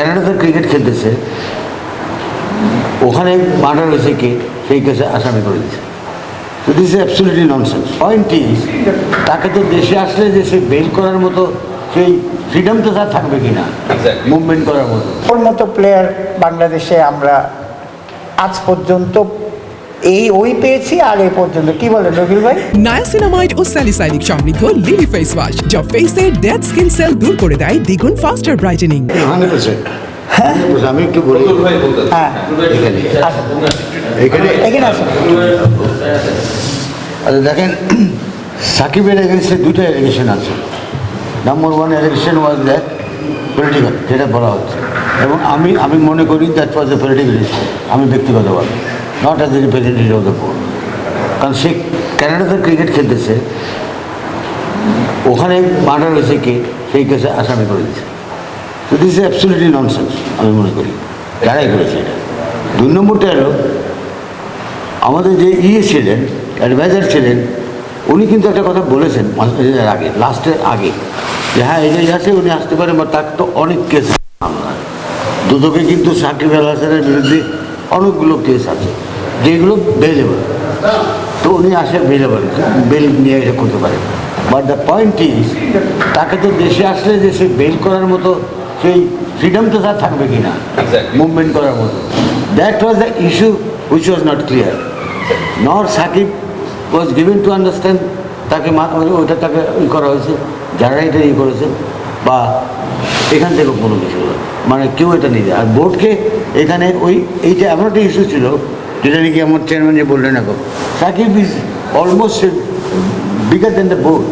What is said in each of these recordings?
কানাডাতে ক্রিকেট খেলতেছে। ওখানে মার্ডার হয়েছে কে? সেই কেসে আসামি করে দিচ্ছে তো this is absolutely nonsense point is তাকে তো দেশে আসলে যে সে বেল করার মতো সেই ফ্রিডম তো তার থাকবে কি না? মুভমেন্ট করার মতো। ওর মতো প্লেয়ার বাংলাদেশে আমরা আজ পর্যন্ত এই ওই পেয়েছি আর এই পর্যন্ত। কি বলেন রবিল ভাই? নায়াসিনামাইড ও স্যালিসাইলিক সমৃদ্ধ লিলি ফেস ওয়াশ যা ফেসের ডেড স্কিন সেল দূর করে দেয় দ্বিগুণ ফাস্টার ব্রাইটেনিং আমি একটু বলি। হ্যাঁ। এখানে। এখানে? আসুন। আচ্ছা দেখেন সাকিবের এগেনস্টে দুটো এলিগেশন আছে। Number one allegation was that political যেটা বলা হচ্ছে। এবং আমি আমি মনে করি that was a political issue আমি ব্যক্তিগতভাবে। Not as a representative of the board কারণ সে কানাডাতে ক্রিকেট খেলতেছে, ওখানে মার্ডার হয়েছে কে? সেই কেসে আসামি করে দিচ্ছে তো দিস ইজ অ্যাবসলিউটলি ননসেন্স আমি মনে করি। যারাই করেছে এটা। দুই নম্বরটা হলো, আমাদের যে ইয়ে ছিলেন, অ্যাডভাইজার ছিলেন, উনি কিন্তু একটা কথা বলেছেন মাস- আগে, লাস্টের আগে, যে হ্যাঁ এটাই আছে, উনি আসতে পারেন বা তার তো অনেক কেস মামলা দুদকে কিন্তু সাকিব আল হাসানের বিরুদ্ধে অনেকগুলো কেস আছে। যেগুলো বেলেবল তো উনি আসে বেলেবল বেল নিয়ে এসে করতে পারেন বাট দ্য পয়েন্ট ইজ তাকে তো দেশে আসলে যে সে বেল করার মতো সেই ফ্রিডম তো তার থাকবে কি না? মুভমেন্ট করার মতো। That was the issue which was not clear nor Shakib was given to understand তাকে মা- ওইটা তাকে ই করা হয়েছে যারা এটা ই করেছে বা এখান থেকে কোনো কিছু মানে কেউ এটা নিয়ে যায়। আর বোর্ডকে এখানে ওই এইটা এমন একটা ইস্যু ছিল যেটা নাকি আমার চেয়ারম্যান যে বললেন এখন Shakib is almost bigger than the board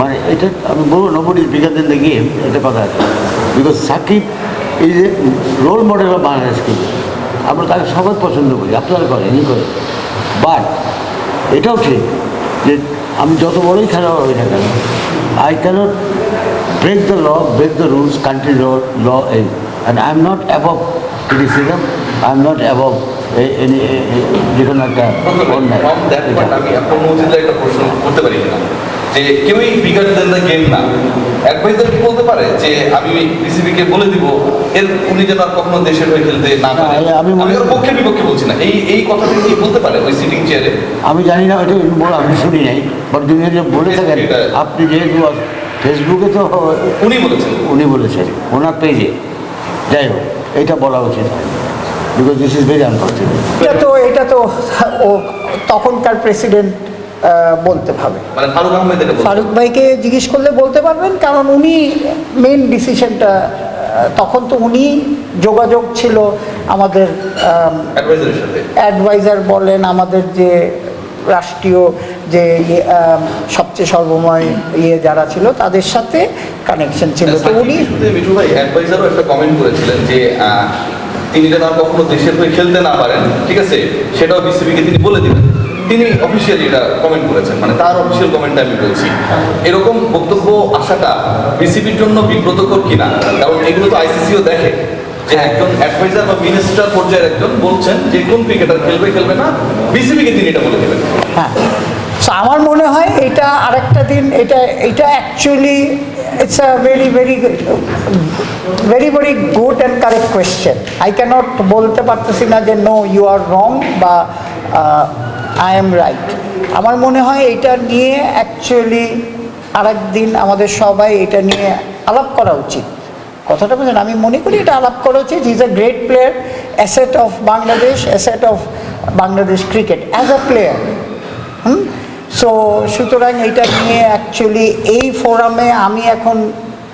মানে এটা আমি বলব nobody is bigger than the game এটা কথা আছে। Because Shakib is a role model of Bangladesh কিন্তু আমরা তাকে সবাই পছন্দ করি, আপনারা করেন ই করে বাট এটাও ঠিক যে আমি যত বড়ই খেলোয়াড় হই না কেন I can't break the law break the rules law law এই। And I am not above criticism I am not above যে কোনো একটা অন্যায় এটা। আমি আপনার মজিদে একটা প্রশ্ন করতে পারি কিনা? যে কেউই বিগার দেন দ্য গেম না। অ্যাডভাইজার কি বলতে পারে? যে আমি বিসিবিকে বলে দিব এর উনি যেন আর কখনো দেশের হয়ে খেলতে না পারে। না, আমি মনে- আমি ওর পক্ষে বিপক্ষে বলছি না। এই এই কথাটা কি বলতে পারে ওই সিটিং চেয়ারে আমি জানি না এটা বলে আমি শুনি নাই। বাট দুনিয়া যে বলে থাকেন এটা- আপনি যেহেতু ফেসবুকে তো উনি বলেছেন। উনি বলেছেন ওনার পেজে যাই হোক এইটা বলা উচিত। Because this is very unfortunate এটা তো এটা তো ও তখনকার প্রেসিডেন্ট বলতে হবে মানে ফারুক ভাইকে জিজ্ঞেস করলে বলতে পারবেন কারণ উনি মেন ডিসিশনটা তখন তো উনি যোগাযোগ ছিল আমাদের অ্যাডভাইজার বলেন আমাদের যে রাষ্ট্রীয় যে ইয়ে, সবচেয়ে সর্বময় ইয়ে যারা ছিল তাদের সাথে কানেকশন ছিল। তো উনি মিঠু ভাই অ্যাডভাইজারও একটা কমেন্ট করেছিলেন যে তিনি যেন আর কখনো দেশের হয়ে খেলতে না পারেন ঠিক আছে? সেটাও বিসিবিকে তিনি বলে দিবেন। তিনি অফিসিয়ালি এটা কমেন্ট করেছেন মানে তার অফিসিয়াল কমেন্টটা আমি বলছি। এরকম বক্তব্য আসাটা বিসিবির জন্য বিব্রতকর কিনা? কারণ এগুলো তো আইসিসিও দেখে যে একজন অ্যাডভাইজার বা মিনিস্টার পর্যায়ের একজন বলছেন যে কোন ক্রিকেটার খেলবে খেলবে না বিসিবিকে তিনি এটা বলে দেবেন। হ্যাঁ। আমার মনে হয় এটা আরেকটা দিন এটা এটা actually it's a very very very very good and correct question I can't বলতে পারতেছি না যে নো ইউ আর রং বা আই এম রাইট আমার মনে হয় এটা নিয়ে অ্যাকচুয়ালি আরেক দিন আমাদের সবাই এটা নিয়ে আলাপ করা উচিত। কথাটা বুঝলেন? আমি মনে করি এটা আলাপ করা উচিত। Is a great player asset of Bangladesh asset of Bangladesh cricket as a player hmm? So সুতরাং এটা নিয়ে অ্যাকচুয়ালি এই ফোরামে আমি এখন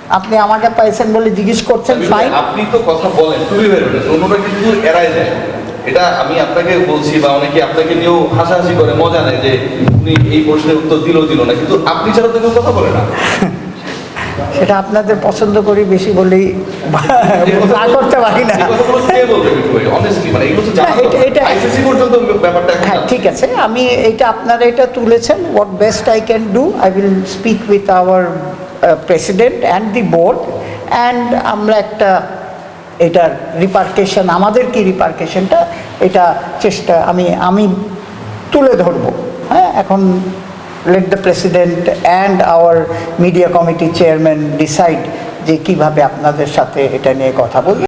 আপনি আমাকে পাইছেন বলে জিজ্ঞেস করছেন ফাইন আপনি তো কথা বলেন খুবই বের হয়েছে অন্যরা কিন্তু এড়াই যায়। এটা আমি আপনাকে বলছি বা অনেকে আপনাকে নিয়েও হাসাহাসি করে মজা নেয় যে উনি এই প্রশ্নের উত্তর দিল দিল না। কিন্তু আপনি ছাড়া তো কেউ কথা বলে না। সেটা আপনাদের পছন্দ করি বেশি বলেই না করতে পারি না। মানে না, এটা- আছে, আমি এটা আপনারা এটা তুলেছেন what best I can do I will speak with our president and the board and আমরা একটা এটার রিপার্কেশন আমাদের কি রিপার্কেশনটা এটা চেষ্টা আমি আমি তুলে ধরবো। হ্যাঁ এখন let the president and our media committee chairman decide যে কীভাবে আপনাদের সাথে এটা নিয়ে কথা বলবে।